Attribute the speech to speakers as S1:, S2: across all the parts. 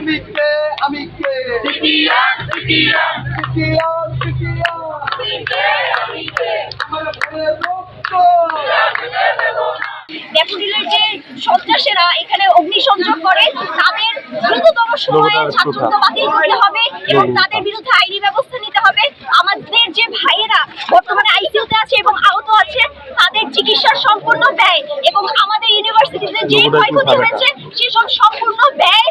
S1: তুমি কে? আমি কে? আমার রক্ত।
S2: ড্যাফোডিলের যে সন্ত্রাসীরা এখানে অগ্নিসংযোগ করে তাদের দ্রুততম সময়ে ছাত্রত্ব বাতিল করতে হবে এবং তাদের বিরুদ্ধে আইনি ব্যবস্থা নিতে হবে। আমাদের যে ভাইয়েরা বর্তমানে আইসিইউতে আছে এবং আহত আছে তাদের চিকিৎসার সম্পূর্ণ ব্যয় এবং আমাদের ইউনিভার্সিটিতে যে ক্ষয়ক্ষতি হয়েছে সেসব সম্পূর্ণ ব্যয়।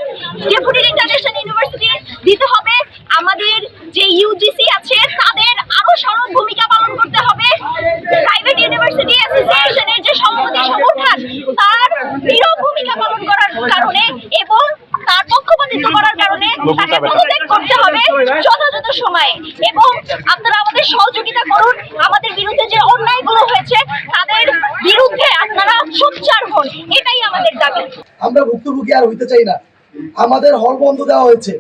S2: ডেপুটি ইন্টারন্যাশনাল ইউনিভার্সিটি দিতে হবে। আমাদের যে ইউজিসি আছে তাদের আরও সরব ভূমিকা পালন করতে হবে। প্রাইভেট ইউনিভার্সিটি অ্যাসোসিয়েশনের যে সম্মতি সংগঠন তার দৃঢ় ভূমিকা পালন করার কারণে এবং তার পক্ষপাতিত্ব করার কারণে তাকে পদত্যাগ করতে হবে যথাযথ সময়ে। এবং আপনারা আমাদের সহযোগিতা করুন। আমাদের বিরুদ্ধে যে অন্যায়গুলো হয়েছে তাদের বিরুদ্ধে আপনারা সোচ্চার হন। এটাই আমাদের দাবি।
S3: আমরা ভুক্তভোগী আর হইতে চাই না। আমাদের হল বন্ধ দেওয়া হয়েছে।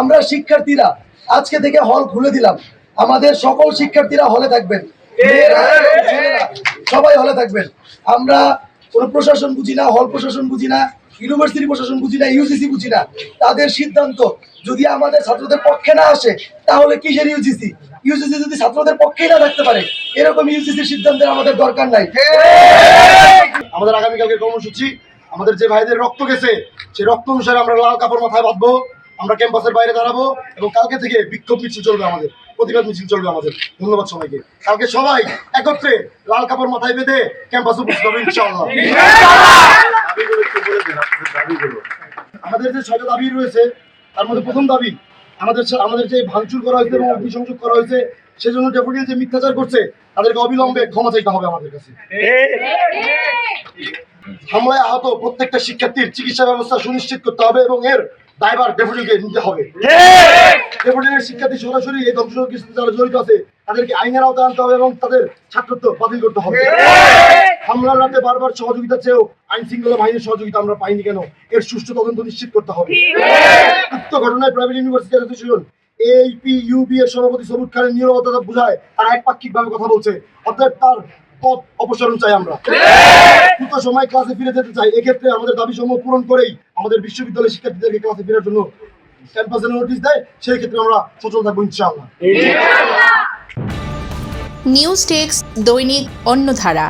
S3: আমরা শিক্ষার্থীরা আজকে থেকে হল খুলে দিলাম। আমাদের সকল শিক্ষার্থীরা হলে থাকবেন। সবাই হলে থাকবেন। আমরা কোনো প্রশাসন বুঝি না, হল প্রশাসন বুঝি না, ইউনিভার্সিটি প্রশাসন বুঝি না, ইউজিসি বুঝি না। তাদের সিদ্ধান্ত যদি আমাদের ছাত্রদের পক্ষে না আসে, তাহলে কিসের ইউজিসি? ইউজিসি যদি ছাত্রদের পক্ষেই না থাকতে পারে, এরকম ইউজিসির সিদ্ধান্তের আমাদের দরকার নাই।
S4: আমাদের আগামীকালকে কর্মসূচি আমাদের যে ভাইদের রক্ত গেছে, সেই রক্ত অনুসারে আমরা লাল কাপড় মাথায় বাঁধবো, আমরা ক্যাম্পাসের বাইরে দাঁড়াবো এবং কালকে থেকে বিক্ষোভ মিছিল চলবে আমাদের, প্রতিবাদ মিছিল চলবে আমাদের। ধন্যবাদ সবাইকে। কালকে সবাই একত্রে লাল কাপড় মাথায় বেঁধে ক্যাম্পাসে উপস্থিত হবে আমাদের যে ছয়টা দাবি রয়েছে, তার মধ্যে প্রথম দাবি, আমাদের আমাদের যে ভাঙচুর করা হয়েছে এবং অগ্নিসংযোগ করা হয়েছে, সেজন্য ডেপুটি যে মিথ্যাচার করছে, তাদেরকে অবিলম্বে ক্ষমা চাইতে হবে আমাদের কাছে। হামলায় আহত প্রত্যেকটা শিক্ষার্থীর চিকিৎসা ব্যবস্থা সুনিশ্চিত করতে হবে এবং এর দায়ভার ডেপুটিকে নিতে হবে। ডেপুটির শিক্ষার্থী সরাসরি এই ধ্বংসের যারা জড়িত আছে, তাদেরকে আইনের আওতায় আনতে হবে এবং তাদের ছাত্রত্ব বাতিল করতে হবে। হামলার রাতে বারবার সহযোগিতা চেয়েও আইন শৃঙ্খলা বাহিনীর সহযোগিতা আমরা পাইনি কেন? এর সুষ্ঠু তদন্ত নিশ্চিত করতে হবে। উক্ত ঘটনায় private university association APUB এর সভাপতি সবুজ খানের নিরবতা বোঝায়, তারা একপাক্ষিক ভাবে কথা বলছে। অর্থাৎ তার পদ অপসারণ চাই আমরা। দ্রুত সময় ক্লাসে ফিরে যেতে চাই। এক্ষেত্রে আমাদের দাবি সমূহ পূরণ করেই আমাদের বিশ্ববিদ্যালয়ের শিক্ষার্থীদেরকে ক্লাসে ফেরার জন্য ক্যাম্পাসে নোটিশ দেয়। সেই ক্ষেত্রে আমরা সচল থাকব ইনশাআল্লাহ।
S5: নিউজ টেক্স দৈনিক অন্যধারা